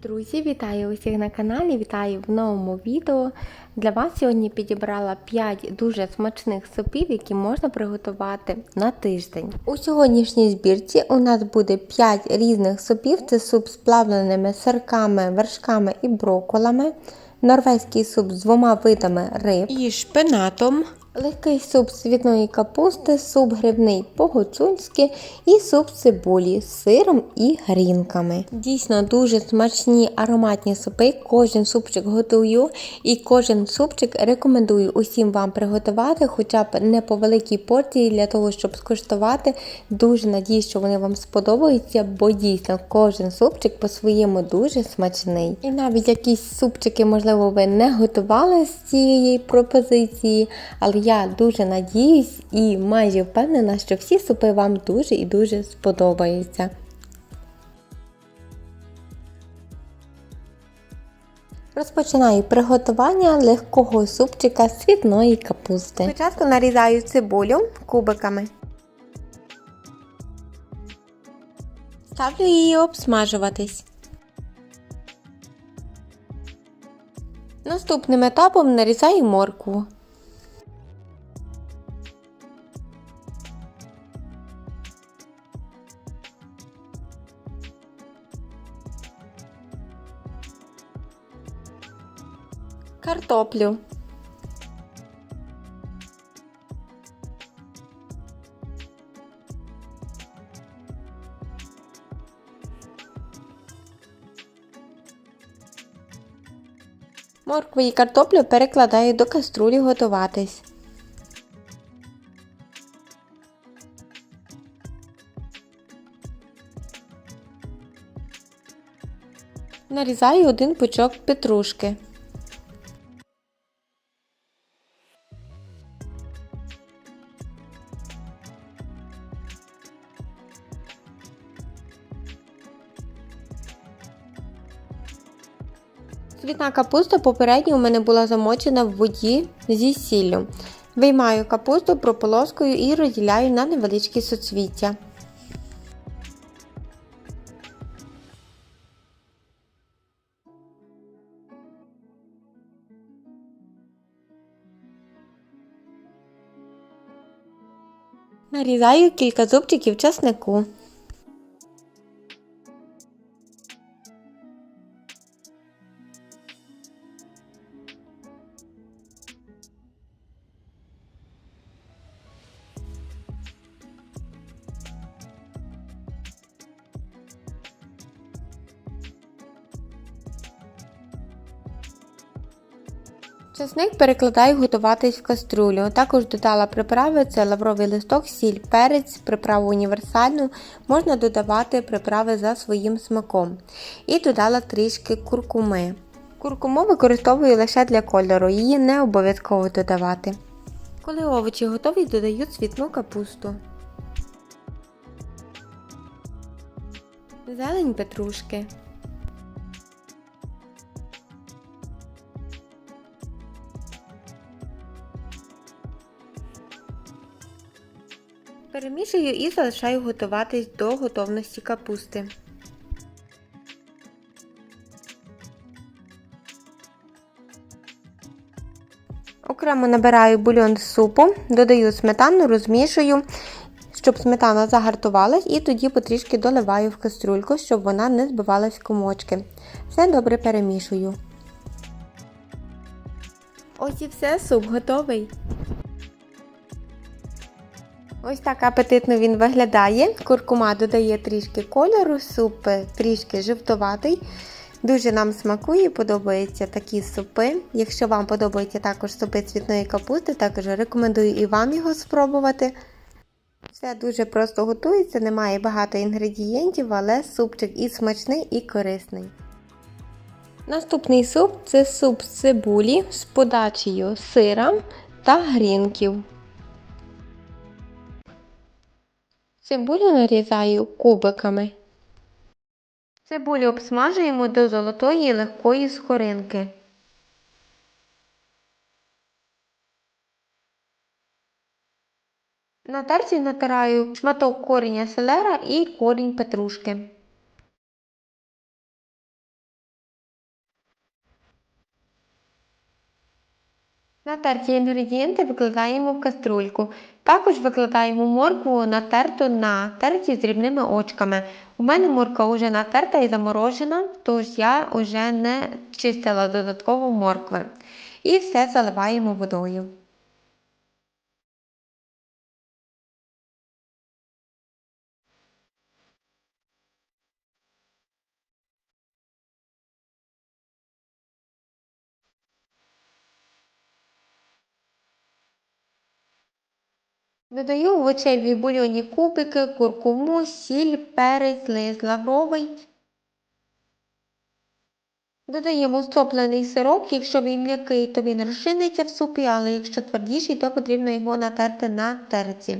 Друзі, вітаю усіх на каналі, вітаю в новому відео. Для вас сьогодні підібрала 5 дуже смачних супів, які можна приготувати на тиждень. У сьогоднішній збірці у нас буде 5 різних супів: це суп з плавленими сирками, вершками і броколами, норвезький суп з двома видами риб і шпинатом. Легкий суп з цвітної капусти, суп грибний по-гуцульськи і суп цибулі з сиром і грінками. Дійсно дуже смачні ароматні супи. Кожен супчик готую і кожен супчик рекомендую усім вам приготувати, хоча б не по великій порції для того, щоб скуштувати. Дуже надіюсь, що вони вам сподобаються, бо дійсно кожен супчик по-своєму дуже смачний. І навіть якісь супчики, можливо, ви не готували з цієї пропозиції, але я дуже надіюсь і майже впевнена, що всі супи вам дуже і дуже сподобаються. Розпочинаю приготування легкого супчика з цвітної капусти. Спочатку нарізаю цибулю кубиками. Ставлю її обсмажуватись. Наступним етапом нарізаю моркву. Картоплю. Моркву і картоплю перекладаю до каструлі готуватись. Нарізаю один пучок петрушки. Цвітна капуста попередньо у мене була замочена в воді зі сіллю. Виймаю капусту прополоскою і розділяю на невеличкі соцвіття. Нарізаю кілька зубчиків часнику. Часник перекладаю готуватись в каструлю. Також додала приправи, це лавровий листок, сіль, перець, приправу універсальну, можна додавати приправи за своїм смаком. І додала трішки куркуми. Куркуму використовую лише для кольору, її не обов'язково додавати. Коли овочі готові, додаю цвітну капусту. Зелень петрушки. Перемішую і залишаю готуватись до готовності капусти. Окремо набираю бульон з супу, додаю сметану, розмішую, щоб сметана загартувалась, і тоді потрішки доливаю в каструльку, щоб вона не збивалась в комочки. Все добре перемішую. Ось і все, суп готовий. Ось так апетитно він виглядає. Куркума додає трішки кольору, суп трішки жовтуватий. Дуже нам смакує, подобаються такі супи. Якщо вам подобаються також супи цвітної капусти, також рекомендую і вам його спробувати. Все дуже просто готується, немає багато інгредієнтів, але супчик і смачний, і корисний. Наступний суп це суп з цибулі з подачею сира та грінків. Цибулю нарізаю кубиками. Цибулю обсмажуємо до золотої легкої скоринки. На терці натираю шматок коріння селера і корінь петрушки. Натерті інгредієнти викладаємо в каструльку. Також викладаємо моркву натерту на терті з дрібними очками. У мене морква вже натерта і заморожена, тож я вже не чистила додатково моркви. І все заливаємо водою. Додаю овочеві бульйонні кубики, куркуму, сіль, перець, лист лавровий. Додаємо стоплений сирок, якщо він м'який, то він розчиниться в супі, але якщо твердіший, то потрібно його натерти на терці.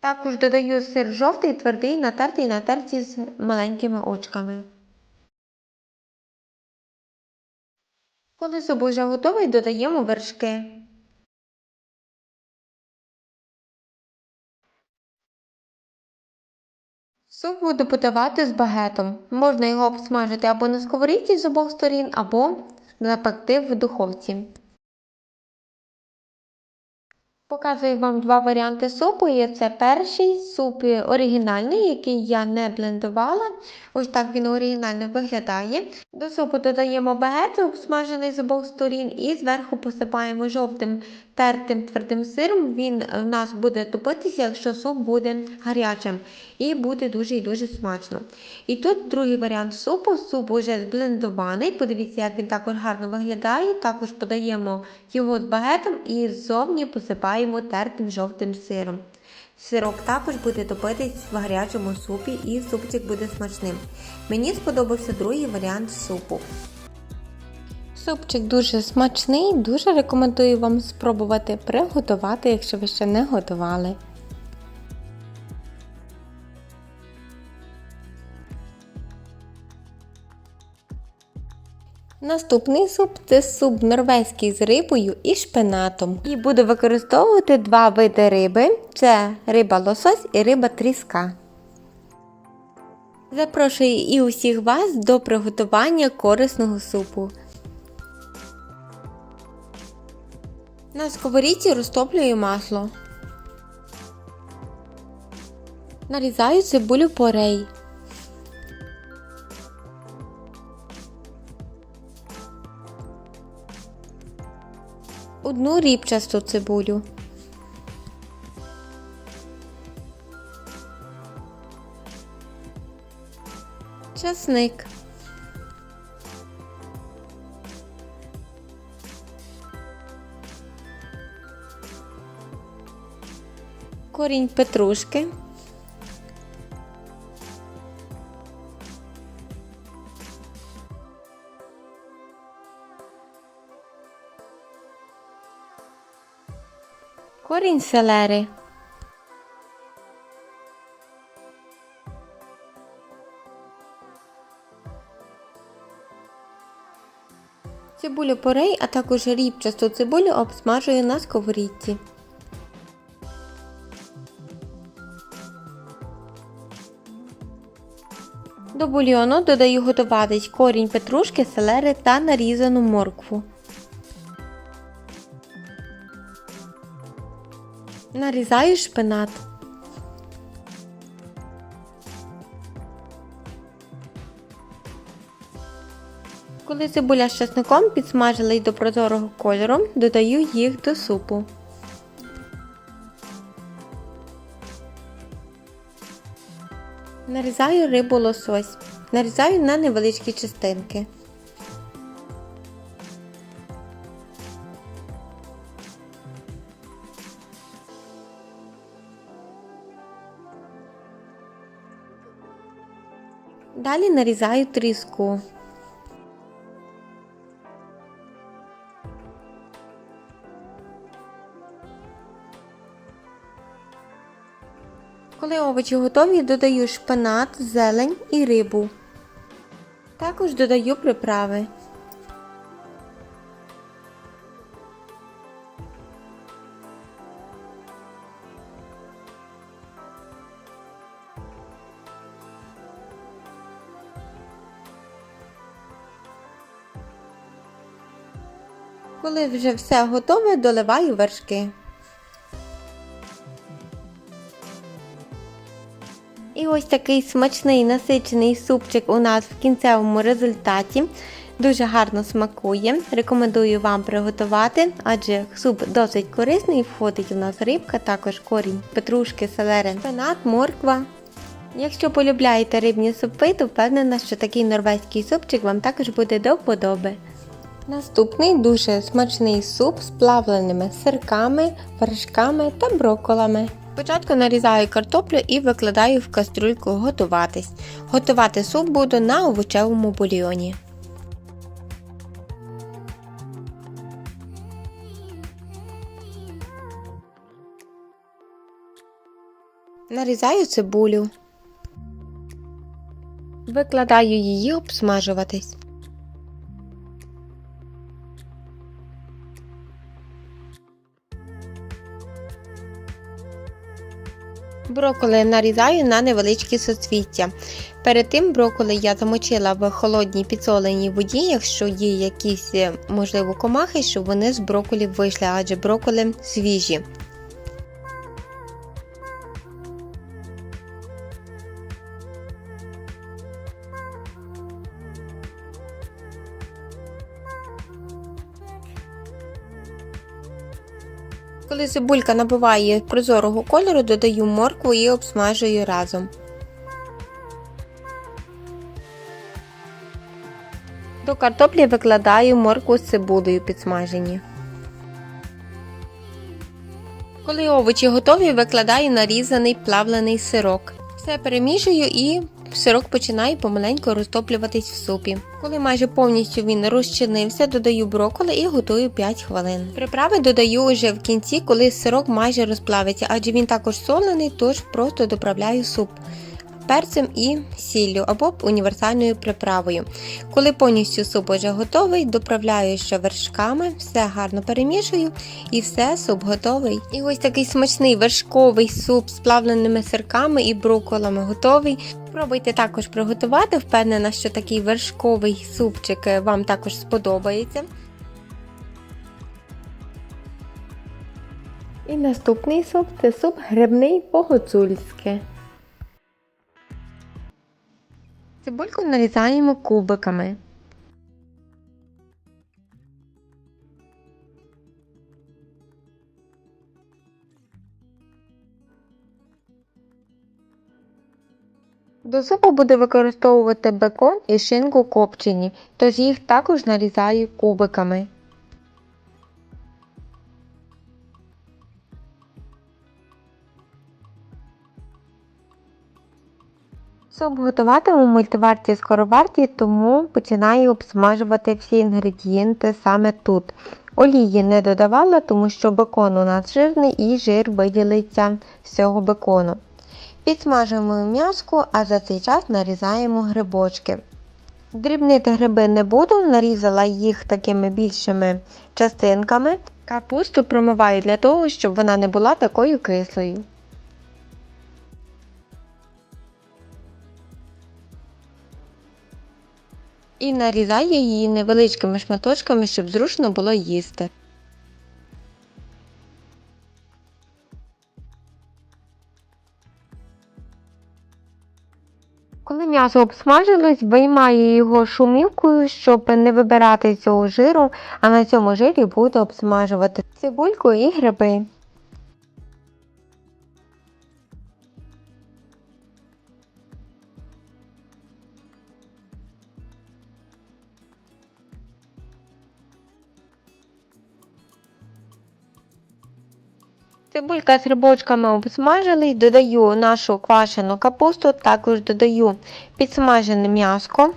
Також додаю сир жовтий, твердий, натертий на терці з маленькими очками. Коли суп уже готовий, додаємо вершки. Суп буду подавати з багетом. Можна його обсмажити або на сковорідці з обох сторін, або запекти в духовці. Показую вам два варіанти супу. І це перший суп оригінальний, який я не блендувала. Ось так він оригінально виглядає. До супу додаємо багет, обсмажений з обох сторін, і зверху посипаємо жовтим тертим твердим сиром. Він в нас буде топитися, якщо суп буде гарячим. І буде дуже і дуже смачно. І тут другий варіант супу. Суп вже зблендований. Подивіться, як він також гарно виглядає. Також подаємо його з багетом і ззовні посипаємо тертим жовтим сиром. Сирок також буде топитись в гарячому супі і супчик буде смачним. Мені сподобався другий варіант супу. Супчик дуже смачний, дуже рекомендую вам спробувати приготувати, якщо ви ще не готували. Наступний суп це суп норвезький з рибою і шпинатом. І буду використовувати два види риби: це риба лосось і риба тріска. Запрошую і усіх вас до приготування корисного супу. На сковорідці розтоплюю масло. Нарізаю цибулю порей. Одну рібчасту цибулю. Часник. Корінь петрушки. Корінь селери. Цибулю порей, а також рібчасту цибулю обсмажую на сковорідці. До бульйону додаю готуватись корінь петрушки, селери та нарізану моркву. Нарізаю шпинат. Коли цибуля з часником підсмажились до прозорого кольору, додаю їх до супу. Нарізаю рибу лосось. Нарізаю на невеличкі частинки. Далі нарізаю тріску. Коли овочі готові, додаю шпинат, зелень і рибу. Також додаю приправи. Коли вже все готове, доливаю вершки. І ось такий смачний насичений супчик у нас в кінцевому результаті. Дуже гарно смакує. Рекомендую вам приготувати, адже суп досить корисний. Входить у нас рибка, також корінь, петрушки, селери, пенат, морква. Якщо полюбляєте рибні супи, то впевнена, що такий норвезький супчик вам також буде до вподоби. Наступний дуже смачний суп з плавленими сирками, вершками та брокколами. Спочатку нарізаю картоплю і викладаю в кастрюльку готуватись. Готувати суп буду на овочевому бульйоні. Нарізаю цибулю. Викладаю її обсмажуватись. Броколи нарізаю на невеличкі соцвіття. Перед тим броколи я замочила в холодній підсоленій воді, якщо є якісь, е, можливо, комахи, щоб вони з броколів вийшли, адже броколи свіжі. Коли цибулька набуває прозорого кольору, додаю моркву і обсмажую разом. До картоплі викладаю моркву з цибулею підсмажені. Коли овочі готові, викладаю нарізаний плавлений сирок. Все перемішую і сирок починає помаленьку розтоплюватись в супі. Коли майже повністю він розчинився, додаю брокколи і готую 5 хвилин. Приправи додаю вже в кінці, коли сирок майже розплавиться, адже він також солений, тож просто доправляю суп перцем і сіллю або універсальною приправою. Коли повністю суп вже готовий, доправляю ще вершками, все гарно перемішую і все, суп готовий. І ось такий смачний вершковий суп з плавленими сирками і брокколами готовий. Спробуйте також приготувати, впевнена, що такий вершковий супчик вам також сподобається. І наступний суп це суп грибний по-гуцульськи. Цибульку нарізаємо кубиками. До супу буде використовувати бекон і шинку копчені, тож їх також нарізаю кубиками. Суп готуватиму в мультиварці скороварті, тому починаю обсмажувати всі інгредієнти саме тут. Олії не додавала, тому що бекон у нас жирний і жир виділиться з цього бекону. Підсмажуємо м'яско, а за цей час нарізаємо грибочки. Дрібнити гриби не буду, нарізала їх такими більшими частинками. Капусту промиваю для того, щоб вона не була такою кислою. І нарізаю її невеличкими шматочками, щоб зручно було їсти. Коли м'ясо обсмажилось, виймаю його шумівкою, щоб не вибирати цього жиру, а на цьому жирі буду обсмажувати цибульку і гриби. Цибулька з грибочками обсмажили, додаю нашу квашену капусту, також додаю підсмажене м'яско.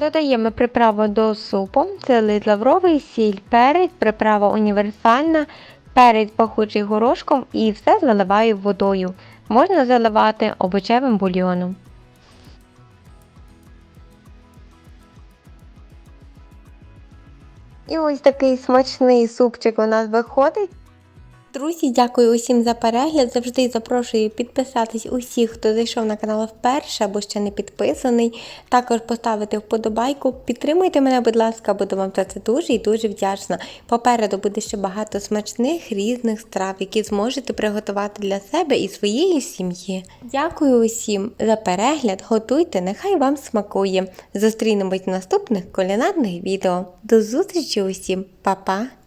Додаємо приправу до супу, це лист лавровий, сіль, перець, приправа універсальна, перець пахучий горошком і все заливаю водою. Можна заливати овочевим бульйоном. І ось такий смачний супчик у нас виходить. Друзі, дякую усім за перегляд. Завжди запрошую підписатись усіх, хто зайшов на канал вперше або ще не підписаний. Також поставити вподобайку. Підтримуйте мене, будь ласка, буду вам за це дуже і дуже вдячна. Попереду буде ще багато смачних різних страв, які зможете приготувати для себе і своєї сім'ї. Дякую усім за перегляд. Готуйте, нехай вам смакує. Зустрінемось в наступних кулінарних відео. До зустрічі усім, Па-па!